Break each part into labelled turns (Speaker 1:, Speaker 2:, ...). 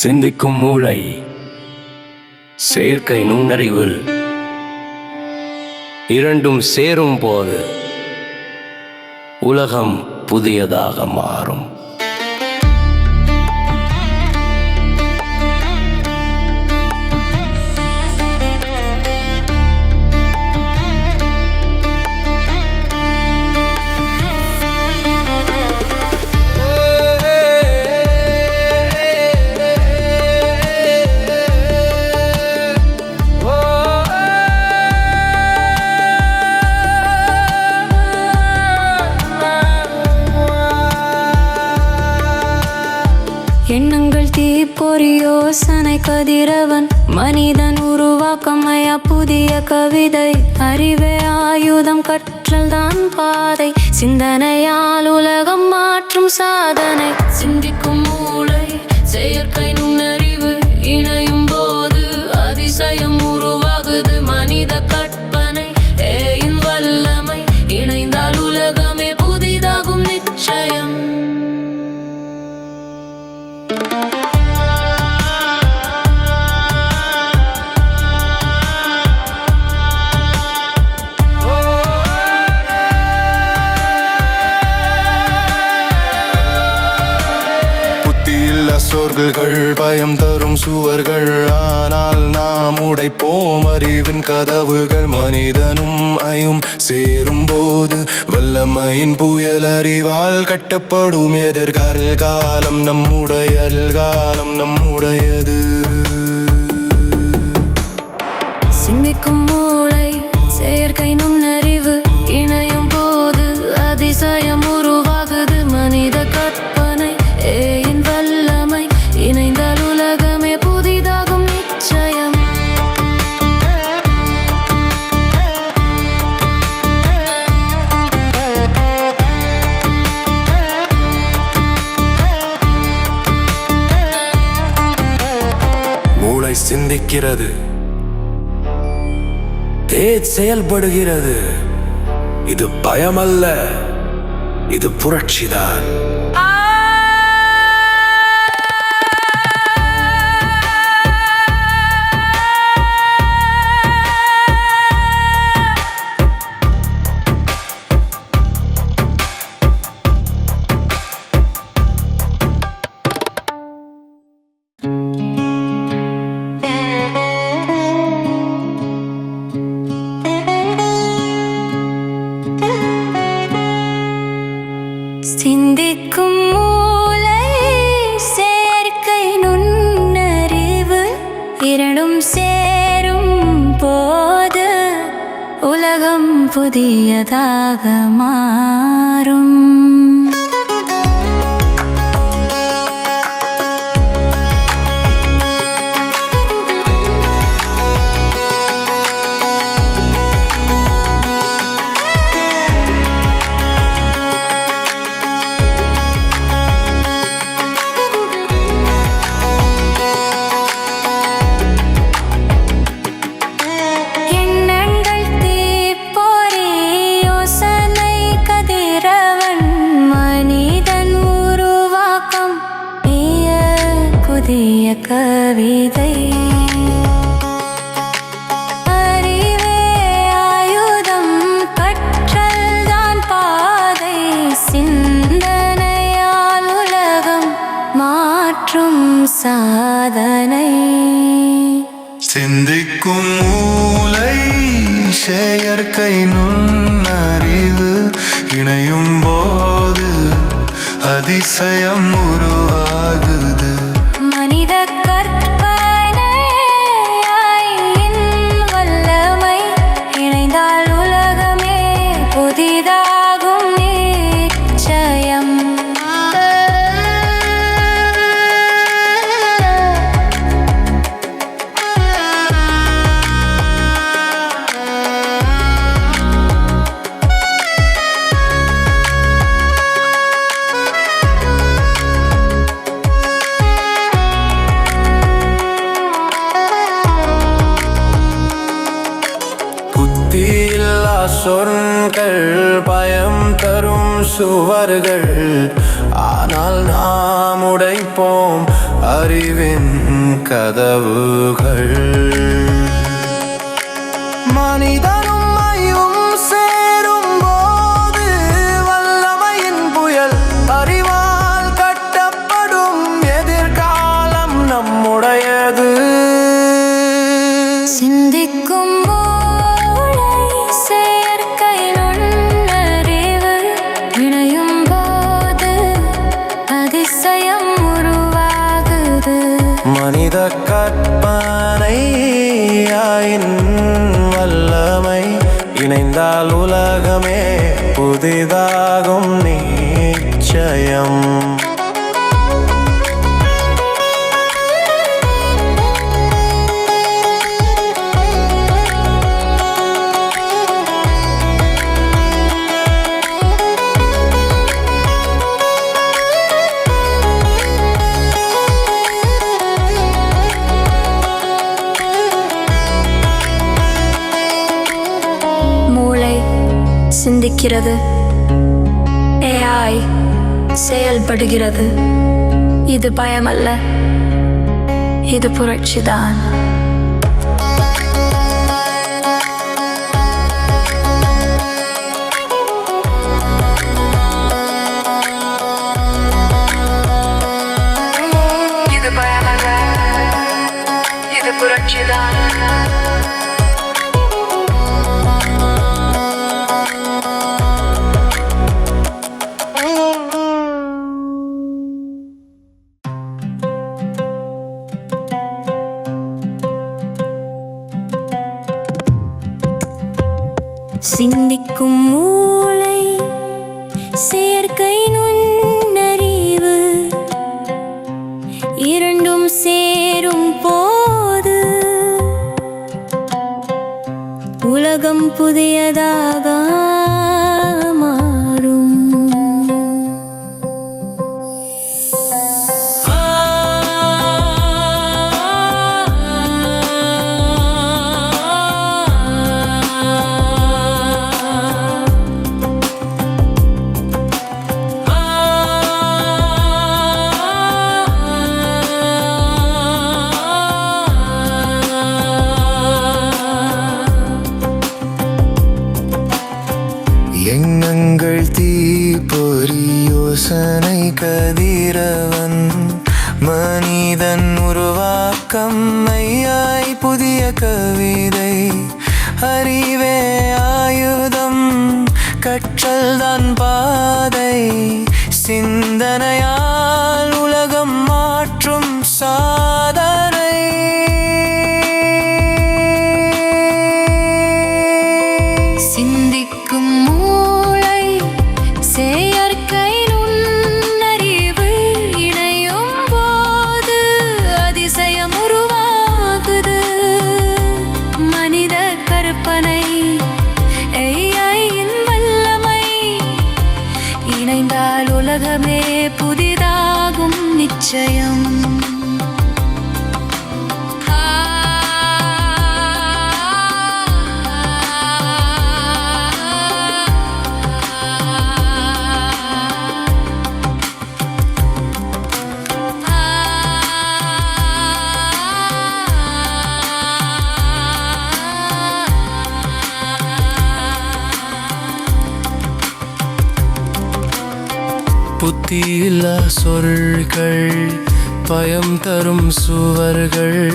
Speaker 1: சிந்திக்கும் மூளை. செயற்கை நுண்ணறிவு. இரண்டும் சேரும் போது உலகம் புதியதாக மாறும்.
Speaker 2: கதிரவன் மனிதன் உருவாக்கமையா புதிய கவிதை. அறிவே ஆயுதம் கற்றல் தான் பாதை. சிந்தனையால் உலகம் மாற்றும் சாதனை. சிந்திக்கும் மூளை செயற்கை நுண்ணறிவு இணையும் போது அதிசயம் உருவாகுது. மனித கற்பனை ஏயின் வல்லமை. இணைந்தால் உலகமே புதிதாகும் நிச்சயம்.
Speaker 3: புத்தியில்லா பயம் தரும் சுவர்கள். ஆனால் நாம் உடைப்போம் அறிவின் கதவுகள். மனிதனும் ஐயும் சேரும் போது வல்லமையின் புயல் அறிவால் கட்டப்படும். எதிர்கால காலம் நம்முடைய காலம் நம்முடையது.
Speaker 2: மூளை
Speaker 1: சிந்திக்கிறது. தேஜ் செயல்படுகிறது. இது பயமல்ல. இது புரட்சிதான்.
Speaker 2: சிந்திக்கும் மூளை செயற்கை நுண்ணறிவு இரண்டும் சேரும் போது உலகம் புதியதாக மாறும். மாற்றும் சாதனை.
Speaker 3: சிந்திக்கும் மூளை செயற்கை நுண்ணறிவு இணையும் போது அதிசயம்
Speaker 1: உருவாகு சுவர்கள் ஆனால் நாம் உடைப்போம் அறிவின் கதவுகள். மனிதனும் மையும் சேரும் போது வல்லமையின் புயல் அறிவால் கட்டப்படும் எதிர்காலம் நம்முடையது.
Speaker 2: சிந்திக்கும்
Speaker 1: இணைந்தால் உலகமே புதிதாகும் நிச்சயம்.
Speaker 4: இருக்கிறது ஏஐ செயல்படுகிறது. இது பயமல்ல. இது புரட்சிதான்.
Speaker 2: உலகம் புதியதாக
Speaker 3: எண்ணங்கள் தீப்பொறி யோசனை கதிரவன். மனிதன் உருவாக்கம் மையாய் புதிய கவிதை. அறிவே ஆயுதம் கற்றல்தான் பாதை. சிந்தனையால்
Speaker 2: கற்பனை. AI-யின் வல்லமை. இணைந்தால் உலகமே புதிதாகும் நிச்சயம்.
Speaker 1: தீல சொற்கள் பயம் தரும் சுவர்கள்.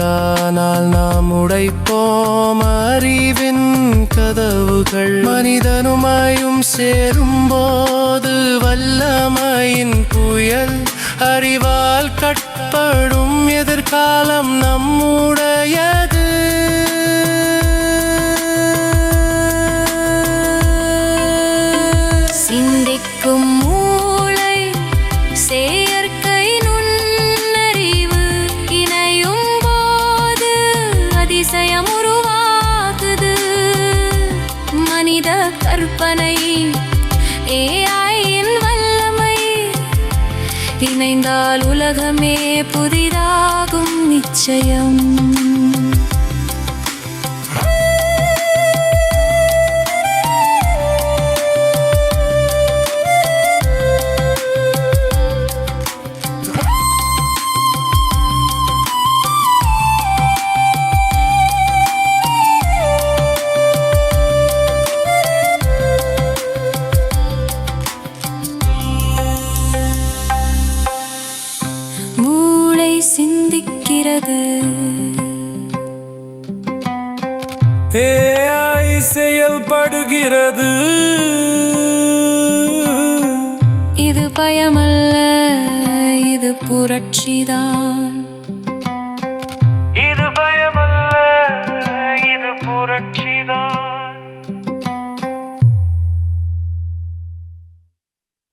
Speaker 1: ஆனால் நாம் உடைப்போம் அறிவின் கதவுகள். மனிதனுமாயும் சேரும்போது வல்லமையின் புயல் அறிவால் கட்படும் எதிர்காலம் நம்முடையது.
Speaker 2: இணைந்தால் உலகமே புதிதாகும் நிச்சயம்.
Speaker 1: இசையாய் செயல்படுகிறது.
Speaker 2: இது பயமல்ல இது புரட்சிதான்.